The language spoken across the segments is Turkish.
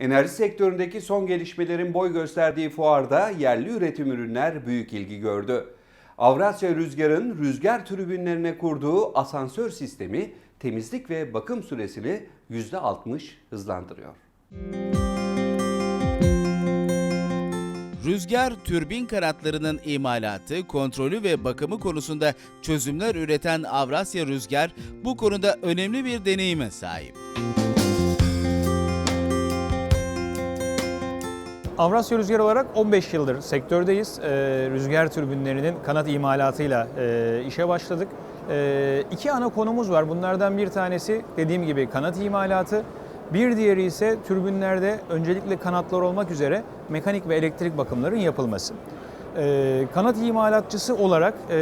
Enerji sektöründeki son gelişmelerin boy gösterdiği fuarda yerli üretim ürünler büyük ilgi gördü. Avrasya Rüzgar'ın rüzgar tribünlerine kurduğu asansör sistemi temizlik ve bakım süresini %60 hızlandırıyor. Rüzgar türbin kanatlarının imalatı, kontrolü ve bakımı konusunda çözümler üreten Avrasya Rüzgar bu konuda önemli bir deneyime sahip. Avrasya Rüzgar olarak 15 yıldır sektördeyiz. Ee, rüzgar türbinlerinin kanat imalatıyla e, işe başladık. Ee, iki ana konumuz var. Bunlardan bir tanesi dediğim gibi kanat imalatı. Bir diğeri ise türbinlerde öncelikle kanatlar olmak üzere mekanik ve elektrik bakımların yapılması. Ee, kanat imalatçısı olarak e,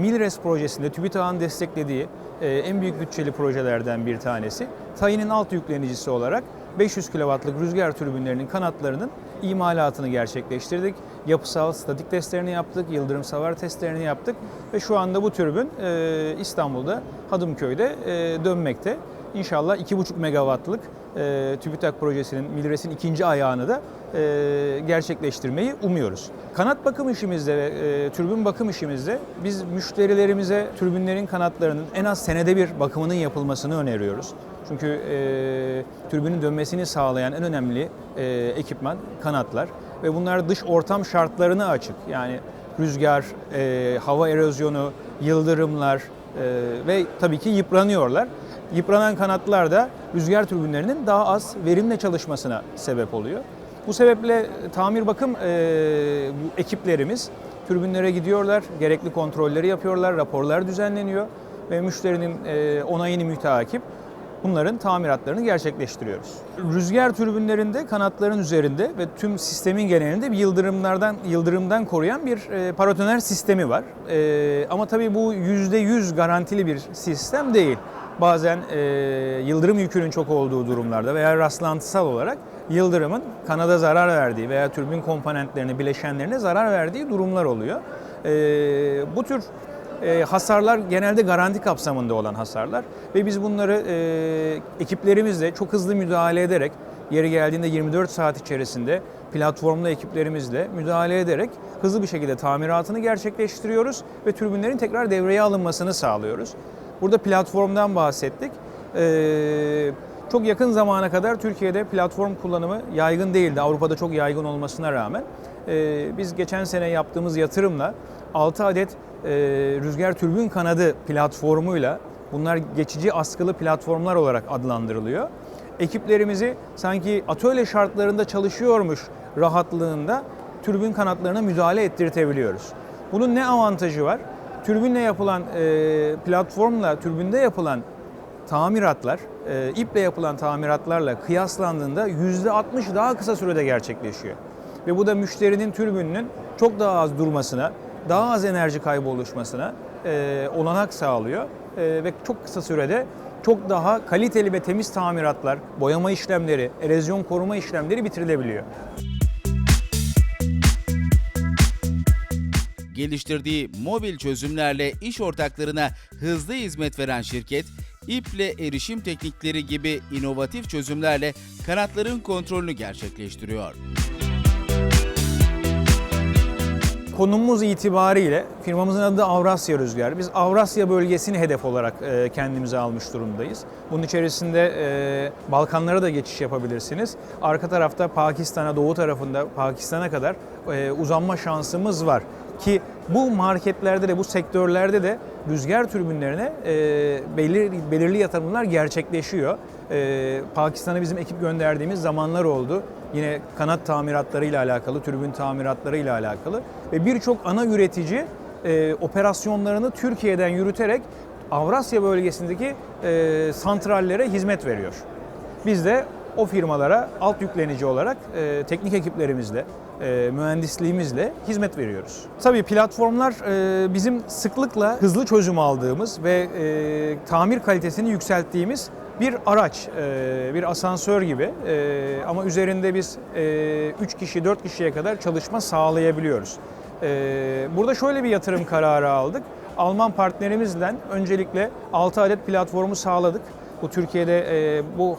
Milres projesinde TÜBİTAK'ın desteklediği e, en büyük bütçeli projelerden bir tanesi. Tayin'in alt yüklenicisi olarak 500 kW'lık rüzgar türbinlerinin kanatlarının imalatını gerçekleştirdik. Yapısal statik testlerini yaptık, yıldırım savar testlerini yaptık ve şu anda bu türbin e, İstanbul'da Hadımköy'de e, dönmekte. İnşallah 2,5 megawattlık e, TÜBİTAK projesinin Milres'in ikinci ayağını da e, gerçekleştirmeyi umuyoruz. Kanat bakım işimizde ve e, türbin bakım işimizde biz müşterilerimize türbinlerin kanatlarının en az senede bir bakımının yapılmasını öneriyoruz. Çünkü e, türbinin dönmesini sağlayan en önemli e, ekipman kanatlar ve bunlar dış ortam şartlarına açık. Yani rüzgar, e, hava erozyonu, yıldırımlar e, ve tabii ki yıpranıyorlar. Yıpranan kanatlar da rüzgar türbinlerinin daha az verimle çalışmasına sebep oluyor. Bu sebeple tamir bakım e, bu ekiplerimiz türbinlere gidiyorlar, gerekli kontrolleri yapıyorlar, raporlar düzenleniyor ve müşterinin e, onayını müteakip bunların tamiratlarını gerçekleştiriyoruz. Rüzgar türbinlerinde kanatların üzerinde ve tüm sistemin genelinde bir yıldırımlardan yıldırımdan koruyan bir e, paratoner sistemi var. E, ama tabii bu %100 garantili bir sistem değil. Bazen e, yıldırım yükünün çok olduğu durumlarda veya rastlantısal olarak yıldırımın kanada zarar verdiği veya türbin komponentlerine, bileşenlerine zarar verdiği durumlar oluyor. E, bu tür e, hasarlar genelde garanti kapsamında olan hasarlar ve biz bunları e, ekiplerimizle çok hızlı müdahale ederek yeri geldiğinde 24 saat içerisinde platformlu ekiplerimizle müdahale ederek hızlı bir şekilde tamiratını gerçekleştiriyoruz ve türbinlerin tekrar devreye alınmasını sağlıyoruz. Burada platformdan bahsettik. Ee, çok yakın zamana kadar Türkiye'de platform kullanımı yaygın değildi. Avrupa'da çok yaygın olmasına rağmen. Ee, biz geçen sene yaptığımız yatırımla 6 adet e, rüzgar türbün kanadı platformuyla bunlar geçici askılı platformlar olarak adlandırılıyor. Ekiplerimizi sanki atölye şartlarında çalışıyormuş rahatlığında türbün kanatlarına müdahale ettirtebiliyoruz. Bunun ne avantajı var? Türbinle yapılan e, platformla türbünde yapılan tamiratlar, e, iple yapılan tamiratlarla kıyaslandığında %60 daha kısa sürede gerçekleşiyor. Ve bu da müşterinin türbününün çok daha az durmasına, daha az enerji kaybı oluşmasına e, olanak sağlıyor. E, ve çok kısa sürede çok daha kaliteli ve temiz tamiratlar, boyama işlemleri, erozyon koruma işlemleri bitirilebiliyor. Geliştirdiği mobil çözümlerle iş ortaklarına hızlı hizmet veren şirket, iple erişim teknikleri gibi inovatif çözümlerle kanatların kontrolünü gerçekleştiriyor. Konumumuz itibariyle firmamızın adı Avrasya Rüzgar. Biz Avrasya bölgesini hedef olarak e, kendimize almış durumdayız. Bunun içerisinde e, Balkanlara da geçiş yapabilirsiniz. Arka tarafta Pakistan'a, doğu tarafında Pakistan'a kadar e, uzanma şansımız var. Ki bu marketlerde de, bu sektörlerde de rüzgar türbinlerine belirli, belirli yatırımlar gerçekleşiyor. E, Pakistan'a bizim ekip gönderdiğimiz zamanlar oldu. Yine kanat tamiratlarıyla alakalı, türbin tamiratlarıyla alakalı ve birçok ana üretici e, operasyonlarını Türkiye'den yürüterek Avrasya bölgesindeki e, santrallere hizmet veriyor. Biz de o firmalara alt yüklenici olarak e, teknik ekiplerimizle, e, mühendisliğimizle hizmet veriyoruz. Tabii platformlar e, bizim sıklıkla hızlı çözüm aldığımız ve e, tamir kalitesini yükselttiğimiz bir araç, bir asansör gibi ama üzerinde biz 3 kişi, 4 kişiye kadar çalışma sağlayabiliyoruz. Burada şöyle bir yatırım kararı aldık. Alman partnerimizle öncelikle 6 adet platformu sağladık. Bu Türkiye'de bu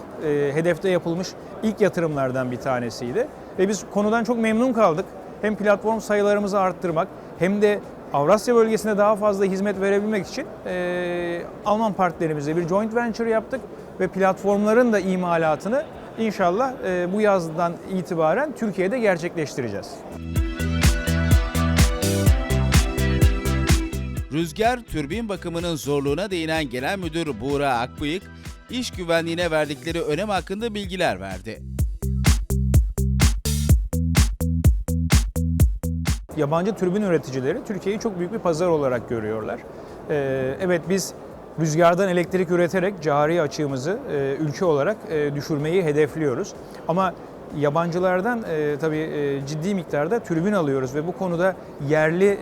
hedefte yapılmış ilk yatırımlardan bir tanesiydi. Ve biz konudan çok memnun kaldık. Hem platform sayılarımızı arttırmak hem de Avrasya bölgesinde daha fazla hizmet verebilmek için e, Alman partnerimizle bir joint venture yaptık ve platformların da imalatını inşallah e, bu yazdan itibaren Türkiye'de gerçekleştireceğiz. Rüzgar türbin bakımının zorluğuna değinen Genel Müdür Buğra Akbıyık, iş güvenliğine verdikleri önem hakkında bilgiler verdi. Yabancı türbin üreticileri Türkiye'yi çok büyük bir pazar olarak görüyorlar. Ee, evet biz rüzgardan elektrik üreterek cari açığımızı e, ülke olarak e, düşürmeyi hedefliyoruz. Ama yabancılardan e, tabii ciddi miktarda türbin alıyoruz ve bu konuda yerli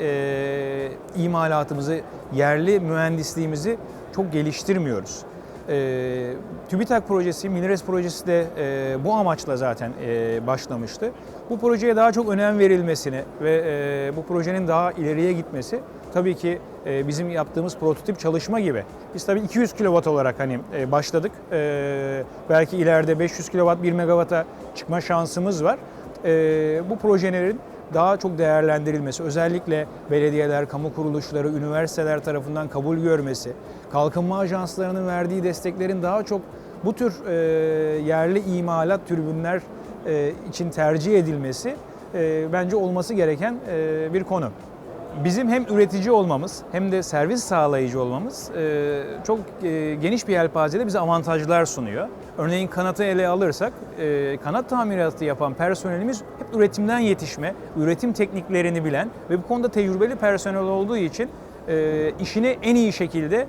imalatımızı, yerli mühendisliğimizi çok geliştirmiyoruz. E, TÜBİTAK projesi, Minres projesi de e, bu amaçla zaten e, başlamıştı. Bu projeye daha çok önem verilmesini ve e, bu projenin daha ileriye gitmesi tabii ki e, bizim yaptığımız prototip çalışma gibi. Biz tabii 200 kW olarak hani e, başladık. E, belki ileride 500 kW, 1 MW'a çıkma şansımız var. E, bu projelerin daha çok değerlendirilmesi, özellikle belediyeler, kamu kuruluşları, üniversiteler tarafından kabul görmesi, kalkınma ajanslarının verdiği desteklerin daha çok bu tür e, yerli imalat türbünler e, için tercih edilmesi e, bence olması gereken e, bir konu. Bizim hem üretici olmamız hem de servis sağlayıcı olmamız e, çok e, geniş bir yelpazede bize avantajlar sunuyor. Örneğin kanatı ele alırsak, e, kanat tamiratı yapan personelimiz hep üretimden yetişme, üretim tekniklerini bilen ve bu konuda tecrübeli personel olduğu için e, işini en iyi şekilde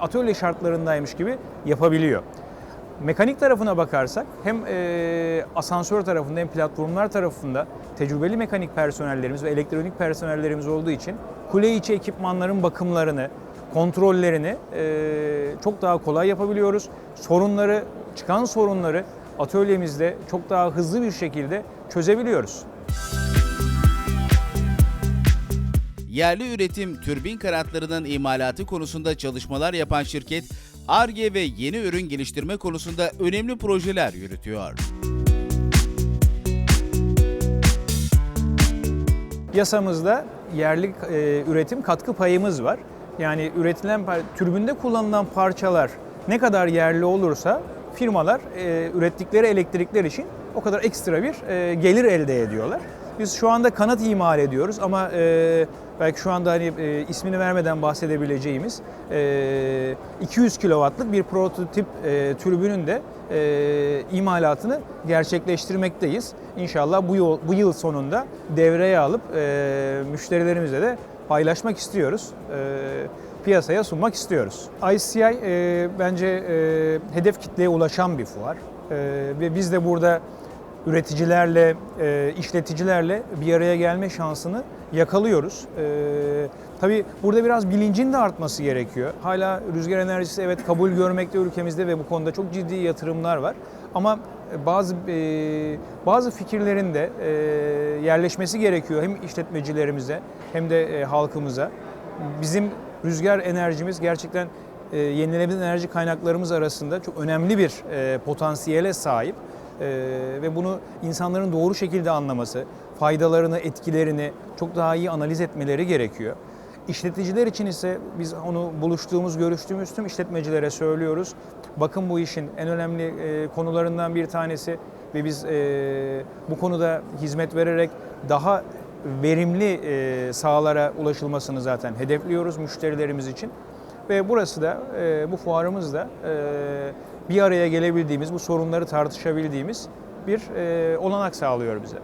atölye şartlarındaymış gibi yapabiliyor. Mekanik tarafına bakarsak hem e, asansör tarafında hem platformlar tarafında tecrübeli mekanik personellerimiz ve elektronik personellerimiz olduğu için kule içi ekipmanların bakımlarını, kontrollerini e, çok daha kolay yapabiliyoruz. Sorunları, çıkan sorunları atölyemizde çok daha hızlı bir şekilde çözebiliyoruz. Yerli üretim türbin kanatlarının imalatı konusunda çalışmalar yapan şirket, ARGE ve yeni ürün geliştirme konusunda önemli projeler yürütüyor. Yasamızda yerli e, üretim katkı payımız var. Yani üretilen türbünde kullanılan parçalar ne kadar yerli olursa firmalar e, ürettikleri elektrikler için o kadar ekstra bir e, gelir elde ediyorlar. Biz şu anda kanat imal ediyoruz ama e, belki şu anda hani e, ismini vermeden bahsedebileceğimiz e, 200 kW'lık bir prototip e, türbünün de e, imalatını gerçekleştirmekteyiz. İnşallah bu yıl, bu yıl sonunda devreye alıp e, müşterilerimizle de paylaşmak istiyoruz. E, piyasaya sunmak istiyoruz. ICI e, bence e, hedef kitleye ulaşan bir fuar. E, ve biz de burada üreticilerle, e, işleticilerle bir araya gelme şansını yakalıyoruz. E, tabii burada biraz bilincin de artması gerekiyor. Hala rüzgar enerjisi evet kabul görmekte ülkemizde ve bu konuda çok ciddi yatırımlar var. Ama bazı e, bazı fikirlerin de e, yerleşmesi gerekiyor hem işletmecilerimize hem de e, halkımıza. Bizim rüzgar enerjimiz gerçekten e, yenilenebilir enerji kaynaklarımız arasında çok önemli bir e, potansiyele sahip. Ee, ve bunu insanların doğru şekilde anlaması, faydalarını, etkilerini çok daha iyi analiz etmeleri gerekiyor. İşleticiler için ise biz onu buluştuğumuz, görüştüğümüz tüm işletmecilere söylüyoruz. Bakın bu işin en önemli e, konularından bir tanesi ve biz e, bu konuda hizmet vererek daha verimli e, sahalara ulaşılmasını zaten hedefliyoruz müşterilerimiz için. Ve burası da, e, bu fuarımız da e, bir araya gelebildiğimiz, bu sorunları tartışabildiğimiz bir e, olanak sağlıyor bize.